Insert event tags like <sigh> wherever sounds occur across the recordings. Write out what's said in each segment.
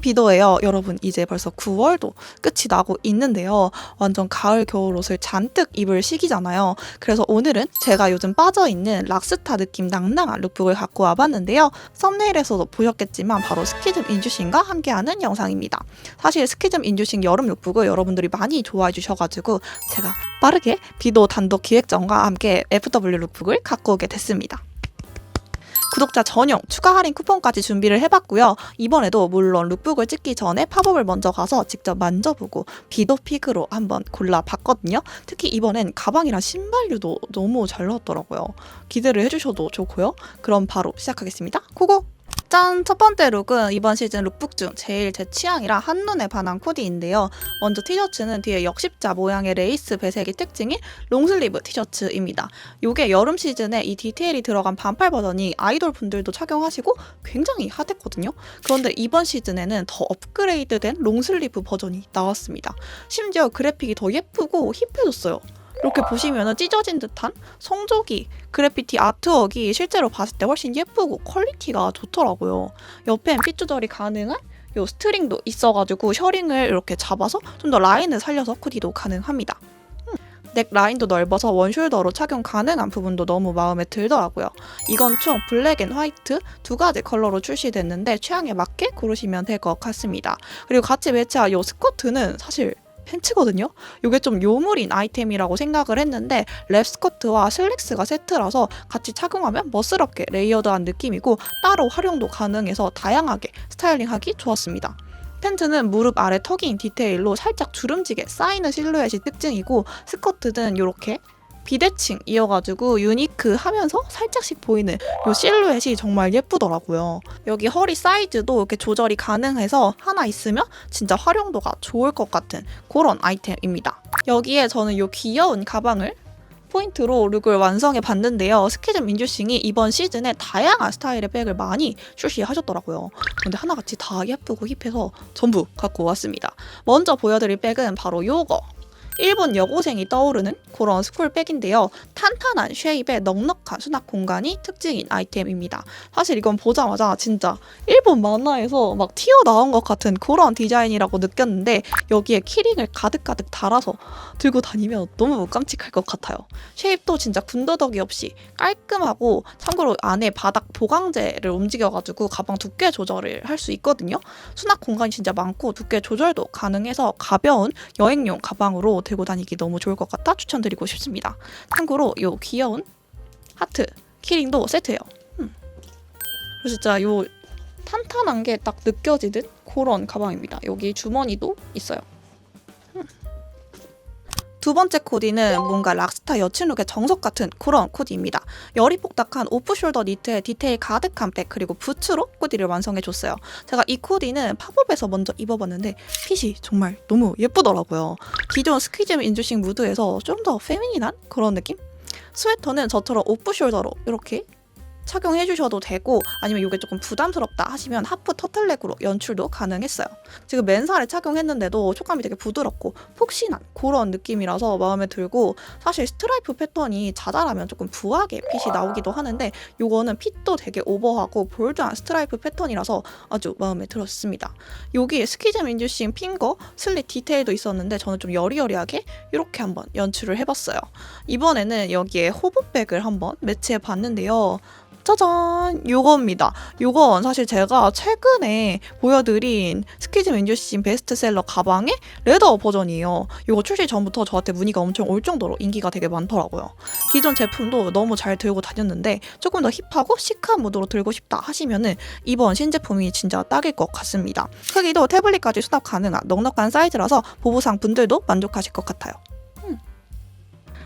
비도예요. 여러분 이제 벌써 9월도 끝이 나고 있는데요. 완전 가을 겨울 옷을 잔뜩 입을 시기잖아요. 그래서 오늘은 제가 요즘 빠져있는 락스타 느낌 낭낭한 룩북을 갖고 와봤는데요. 썸네일에서도 보셨겠지만 바로 스키즘 인주싱과 함께하는 영상입니다. 사실 스키즘 인주싱 여름 룩북을 여러분들이 많이 좋아해 주셔가지고 제가 빠르게 비도 단독 기획전과 함께 FW 룩북을 갖고 오게 됐습니다. 구독자 전용 추가 할인 쿠폰까지 준비를 해봤고요. 이번에도 물론 룩북을 찍기 전에 팝업을 먼저 가서 직접 만져보고 비도 픽으로 한번 골라봤거든요. 특히 이번엔 가방이랑 신발류도 너무 잘 나왔더라고요. 기대를 해주셔도 좋고요. 그럼 바로 시작하겠습니다. 고고! 짠! 첫 번째 룩은 이번 시즌 룩북 중 제일 제 취향이라 한눈에 반한 코디인데요. 먼저 티셔츠는 뒤에 역십자 모양의 레이스 배색이 특징인 롱슬리브 티셔츠입니다. 요게 여름 시즌에 이 디테일이 들어간 반팔 버전이 아이돌 분들도 착용하시고 굉장히 핫했거든요. 그런데 이번 시즌에는 더 업그레이드된 롱슬리브 버전이 나왔습니다. 심지어 그래픽이 더 예쁘고 힙해졌어요. 이렇게 보시면 찢어진 듯한 성조기 그래피티 아트웍이 실제로 봤을 때 훨씬 예쁘고 퀄리티가 좋더라고요. 옆엔 핏 조절이 가능한 요 스트링도 있어가지고 셔링을 이렇게 잡아서 좀 더 라인을 살려서 코디도 가능합니다. 음, 넥 라인도 넓어서 원숄더로 착용 가능한 부분도 너무 마음에 들더라고요. 이건 총 블랙 앤 화이트 두 가지 컬러로 출시됐는데 취향에 맞게 고르시면 될 것 같습니다. 그리고 같이 매치한 이 스커트는 사실 팬츠거든요. 이게 좀 요물인 아이템이라고 생각을 했는데 랩 스커트와 슬랙스가 세트라서 같이 착용하면 멋스럽게 레이어드한 느낌이고 따로 활용도 가능해서 다양하게 스타일링하기 좋았습니다. 팬츠는 무릎 아래 턱인 디테일로 살짝 주름지게 쌓이는 실루엣이 특징이고 스커트는 이렇게 비대칭이어가지고 유니크하면서 살짝씩 보이는 이 실루엣이 정말 예쁘더라고요. 여기 허리 사이즈도 이렇게 조절이 가능해서 하나 있으면 진짜 활용도가 좋을 것 같은 그런 아이템입니다. 여기에 저는 이 귀여운 가방을 포인트로 룩을 완성해 봤는데요. 스키즘 민주싱이 이번 시즌에 다양한 스타일의 백을 많이 출시하셨더라고요. 근데 하나같이 다 예쁘고 힙해서 전부 갖고 왔습니다. 먼저 보여드릴 백은 바로 요거. 일본 여고생이 떠오르는 그런 스쿨백인데요. 탄탄한 쉐입에 넉넉한 수납 공간이 특징인 아이템입니다. 사실 이건 보자마자 진짜 일본 만화에서 막 튀어나온 것 같은 그런 디자인이라고 느꼈는데 여기에 키링을 가득가득 달아서 들고 다니면 너무 깜찍할 것 같아요. 쉐입도 진짜 군더더기 없이 깔끔하고 참고로 안에 바닥 보강재를 움직여가지고 가방 두께 조절을 할 수 있거든요. 수납 공간이 진짜 많고 두께 조절도 가능해서 가벼운 여행용 가방으로 들고 다니기 너무 좋을 것 같아 추천드리고 싶습니다. 참고로 이 귀여운 하트 키링도 세트예요. 음. 진짜 이 탄탄한 게 딱 느껴지는 그런 가방입니다. 여기 주머니도 있어요. 음. 두 번째 코디는 뭔가 락스타 여친룩의 정석 같은 그런 코디입니다. 열이 폭닥한 오프숄더 니트에 디테일 가득한 백 그리고 부츠로 코디를 완성해줬어요. 제가 이 코디는 팝업에서 먼저 입어봤는데 핏이 정말 너무 예쁘더라고요. 기존 스퀴즈 인주싱 무드에서 좀 더 페미닌한 그런 느낌? 스웨터는 저처럼 오프숄더로 이렇게 착용해 주셔도 되고 아니면 이게 조금 부담스럽다 하시면 하프 터틀넥으로 연출도 가능했어요. 지금 맨살에 착용했는데도 촉감이 되게 부드럽고 폭신한 그런 느낌이라서 마음에 들고 사실 스트라이프 패턴이 자잘하면 조금 부하게 핏이 나오기도 하는데 이거는 핏도 되게 오버하고 볼드한 스트라이프 패턴이라서 아주 마음에 들었습니다. 여기 스키즈 민주싱 핑거 슬릿 디테일도 있었는데 저는 좀 여리여리하게 이렇게 한번 연출을 해봤어요. 이번에는 여기에 호브백을 한번 매치해 봤는데요. 짜잔! 요겁니다. 요건 사실 제가 최근에 보여드린 스키즈 민주씬 베스트셀러 가방의 레더 버전이에요. 이거 출시 전부터 저한테 문의가 엄청 올 정도로 인기가 되게 많더라고요. 기존 제품도 너무 잘 들고 다녔는데 조금 더 힙하고 시크한 무드로 들고 싶다 하시면은 이번 신제품이 진짜 딱일 것 같습니다. 크기도 태블릿까지 수납 가능한 넉넉한 사이즈라서 보부상 분들도 만족하실 것 같아요.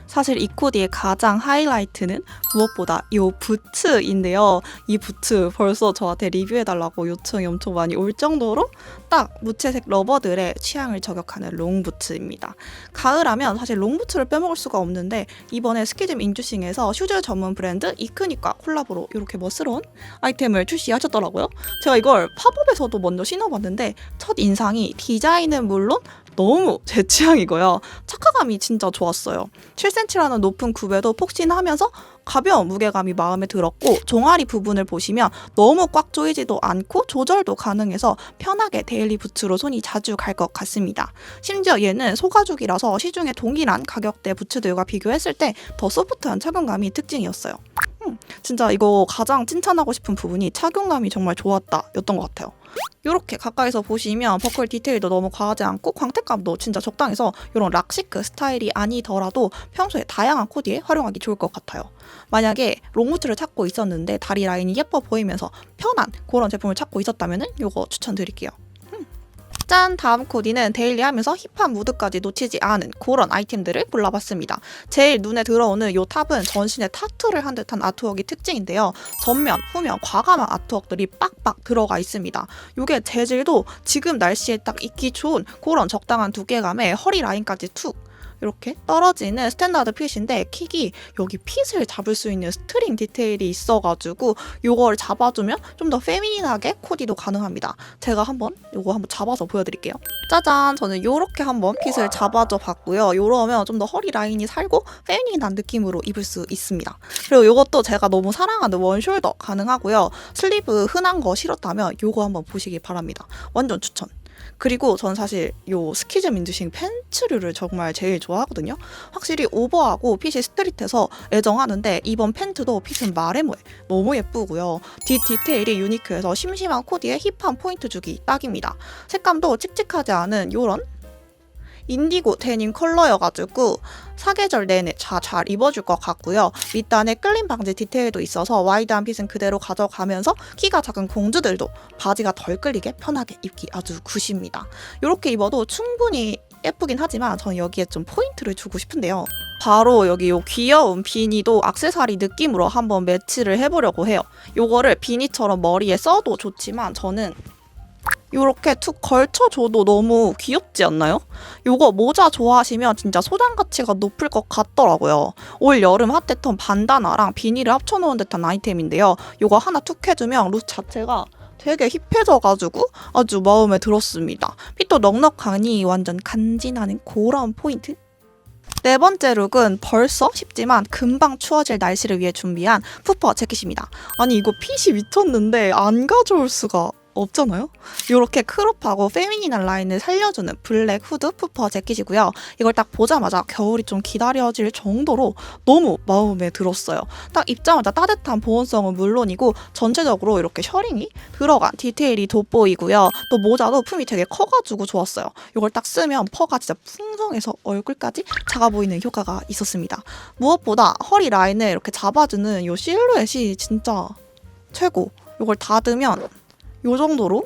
사실 이 코디의 가장 하이라이트는 무엇보다 이 부츠인데요. 이 부츠 벌써 저한테 리뷰해달라고 요청이 엄청 많이 올 정도로 딱 무채색 러버들의 취향을 저격하는 롱부츠입니다. 가을하면 사실 롱부츠를 빼먹을 수가 없는데 이번에 스키즘 인주싱에서 슈즈 전문 브랜드 이크닉과 콜라보로 이렇게 멋스러운 아이템을 출시하셨더라고요. 제가 이걸 팝업에서도 먼저 신어봤는데 첫 인상이 디자인은 물론 너무 제 취향이고요. 착화감이 진짜 좋았어요. 7cm라는 높은 굽에도 폭신하면서 가벼운 무게감이 마음에 들었고 종아리 부분을 보시면 너무 꽉 조이지도 않고 조절도 가능해서 편하게 데일리 부츠로 손이 자주 갈 것 같습니다. 심지어 얘는 소가죽이라서 시중에 동일한 가격대 부츠들과 비교했을 때 더 소프트한 착용감이 특징이었어요. 음, 진짜 이거 가장 칭찬하고 싶은 부분이 착용감이 정말 좋았다 였던 것 같아요. 이렇게 가까이서 보시면 버클 디테일도 너무 과하지 않고 광택감도 진짜 적당해서 이런 락시크 스타일이 아니더라도 평소에 다양한 코디에 활용하기 좋을 것 같아요. 만약에 롱무트를 찾고 있었는데 다리 라인이 예뻐 보이면서 편한 그런 제품을 찾고 있었다면 이거 추천드릴게요. 음. 짠! 다음 코디는 데일리하면서 힙한 무드까지 놓치지 않은 그런 아이템들을 골라봤습니다. 제일 눈에 들어오는 이 탑은 전신에 타투를 한 듯한 아트웍이 특징인데요. 전면, 후면 과감한 아트웍들이 빡빡 들어가 있습니다. 이게 재질도 지금 날씨에 딱 입기 좋은 그런 적당한 두께감에 허리 라인까지 툭 이렇게 떨어지는 스탠다드 핏인데 킥이 여기 핏을 잡을 수 있는 스트링 디테일이 있어가지고 이걸 잡아주면 좀 더 페미닌하게 코디도 가능합니다. 제가 한번 이거 한번 잡아서 보여드릴게요. 짜잔! 저는 이렇게 한번 핏을 잡아줘 봤고요. 이러면 좀 더 허리 라인이 살고 페미닌한 느낌으로 입을 수 있습니다. 그리고 이것도 제가 너무 사랑하는 원숄더 가능하고요. 슬리브 흔한 거 싫었다면 이거 한번 보시기 바랍니다. 완전 추천. 그리고 전 사실 요 스키즈 민두싱 팬츠류를 정말 제일 좋아하거든요. 확실히 오버하고 핏이 스트릿해서 애정하는데 이번 팬츠도 핏은 마레모에 너무 예쁘고요. 뒤 디테일이 유니크해서 심심한 코디에 힙한 포인트 주기 딱입니다. 색감도 칙칙하지 않은 요런 인디고 데님 컬러여가지고 사계절 내내 자, 잘 입어줄 것 같고요. 밑단에 끌림 방지 디테일도 있어서 와이드한 핏은 그대로 가져가면서 키가 작은 공주들도 바지가 덜 끌리게 편하게 입기 아주 굿입니다. 이렇게 입어도 충분히 예쁘긴 하지만 저는 여기에 좀 포인트를 주고 싶은데요. 바로 여기 요 귀여운 비니도 악세사리 느낌으로 한번 매치를 해보려고 해요. 요거를 비니처럼 머리에 써도 좋지만 저는 이렇게 툭 걸쳐줘도 너무 귀엽지 않나요? 요거 모자 좋아하시면 진짜 소장 가치가 높을 것 같더라고요. 올 여름 핫했던 반다나랑 비닐을 합쳐놓은 듯한 아이템인데요. 요거 하나 툭 해주면 룩 자체가 되게 힙해져가지고 아주 마음에 들었습니다. 핏도 넉넉하니 완전 간지나는 그런 포인트? 네 번째 룩은 벌써 쉽지만 금방 추워질 날씨를 위해 준비한 푸퍼 재킷입니다. 아니 이거 핏이 미쳤는데 안 가져올 수가 없잖아요? 이렇게 크롭하고 페미닌한 라인을 살려주는 블랙 후드 푸퍼 재킷이고요. 이걸 딱 보자마자 겨울이 좀 기다려질 정도로 너무 마음에 들었어요. 딱 입자마자 따뜻한 보온성은 물론이고 전체적으로 이렇게 셔링이 들어간 디테일이 돋보이고요. 또 모자도 품이 되게 커가지고 좋았어요. 이걸 딱 쓰면 퍼가 진짜 풍성해서 얼굴까지 작아 보이는 효과가 있었습니다. 무엇보다 허리 라인을 이렇게 잡아주는 이 실루엣이 진짜 최고. 이걸 닫으면 요 정도로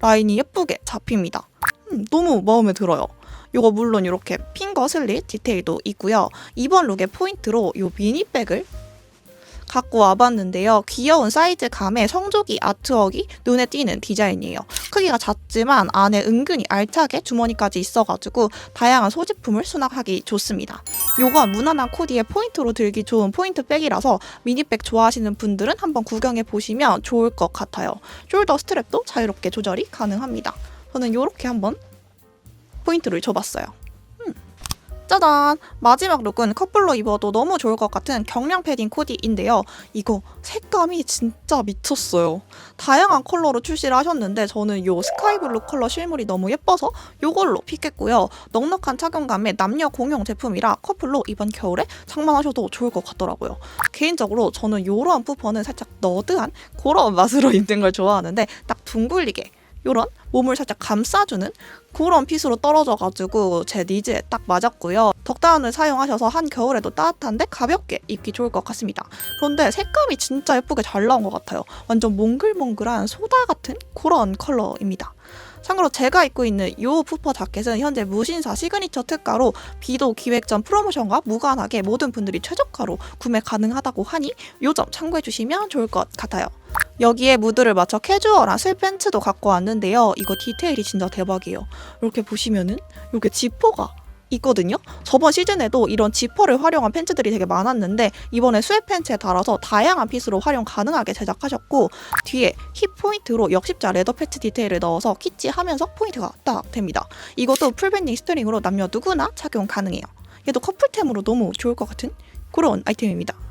라인이 예쁘게 잡힙니다. 음, 너무 마음에 들어요. 이거 물론 이렇게 핑거 슬릿 디테일도 있고요. 이번 룩의 포인트로 이 미니백을 갖고 와봤는데요. 귀여운 사이즈감에 성조기 아트웍이 눈에 띄는 디자인이에요. 크기가 작지만 안에 은근히 알차게 주머니까지 있어가지고 다양한 소지품을 수납하기 좋습니다. 요건 무난한 코디에 포인트로 들기 좋은 포인트 백이라서 미니백 좋아하시는 분들은 한번 구경해 보시면 좋을 것 같아요. 숄더 스트랩도 자유롭게 조절이 가능합니다. 저는 이렇게 한번 포인트를 줘봤어요. 짜잔! 마지막 룩은 커플로 입어도 너무 좋을 것 같은 경량 패딩 코디인데요. 이거 색감이 진짜 미쳤어요. 다양한 컬러로 출시를 하셨는데 저는 이 스카이블루 컬러 실물이 너무 예뻐서 이걸로 픽했고요. 넉넉한 착용감에 남녀 공용 제품이라 커플로 이번 겨울에 장만하셔도 좋을 것 같더라고요. 개인적으로 저는 이러한 푸퍼는 살짝 너드한 그런 맛으로 <laughs> 입는 걸 좋아하는데 딱 둥글리게 이런 몸을 살짝 감싸주는 그런 핏으로 떨어져가지고 제 니즈에 딱 맞았고요. 덕다운을 사용하셔서 한 겨울에도 따뜻한데 가볍게 입기 좋을 것 같습니다. 그런데 색감이 진짜 예쁘게 잘 나온 것 같아요. 완전 몽글몽글한 소다 같은 그런 컬러입니다. 참고로 제가 입고 있는 이 푸퍼 자켓은 현재 무신사 시그니처 특가로 비도 기획 전 프로모션과 무관하게 모든 분들이 최저가로 구매 가능하다고 하니 이 점 참고해 주시면 좋을 것 같아요. 여기에 무드를 맞춰 캐주얼한 슬팬츠도 갖고 왔는데요. 이거 디테일이 진짜 대박이에요. 이렇게 보시면은 이렇게 지퍼가 있거든요. 저번 시즌에도 이런 지퍼를 활용한 팬츠들이 되게 많았는데 이번에 스웨 팬츠에 달아서 다양한 핏으로 활용 가능하게 제작하셨고 뒤에 힙 포인트로 역십자 레더 패치 디테일을 넣어서 키치하면서 포인트가 딱 됩니다. 이것도 풀밴딩 스트링으로 남녀 누구나 착용 가능해요. 얘도 커플템으로 너무 좋을 것 같은 그런 아이템입니다.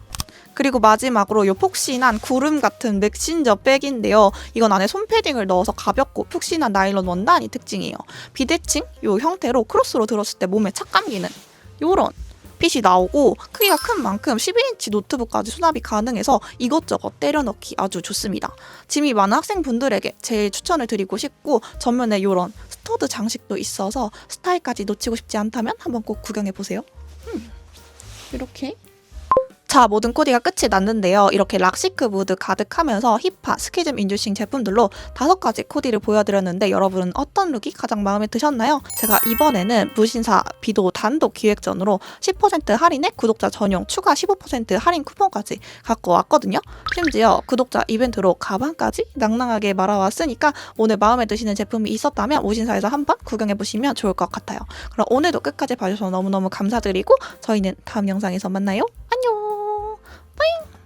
그리고 마지막으로 요 폭신한 구름 같은 맥신저 백인데요. 이건 안에 솜 패딩을 넣어서 가볍고 푹신한 나일론 원단이 특징이에요. 비대칭 요 형태로 크로스로 들었을 때 몸에 착 감기는 요런 핏이 나오고 크기가 큰 만큼 12인치 노트북까지 수납이 가능해서 이것저것 때려 넣기 아주 좋습니다. 짐이 많은 학생분들에게 제일 추천을 드리고 싶고 전면에 요런 스터드 장식도 있어서 스타일까지 놓치고 싶지 않다면 한번 꼭 구경해 보세요. 음, 이렇게 자, 모든 코디가 끝이 났는데요. 이렇게 락시크 무드 가득하면서 힙한 스키즘 인듀싱 제품들로 다섯 가지 코디를 보여드렸는데 여러분은 어떤 룩이 가장 마음에 드셨나요? 제가 이번에는 무신사 비도 단독 기획전으로 10% 할인에 구독자 전용 추가 15% 할인 쿠폰까지 갖고 왔거든요. 심지어 구독자 이벤트로 가방까지 낭낭하게 말아왔으니까 오늘 마음에 드시는 제품이 있었다면 무신사에서 한번 구경해보시면 좋을 것 같아요. 그럼 오늘도 끝까지 봐주셔서 너무너무 감사드리고 저희는 다음 영상에서 만나요. 안녕! Boing!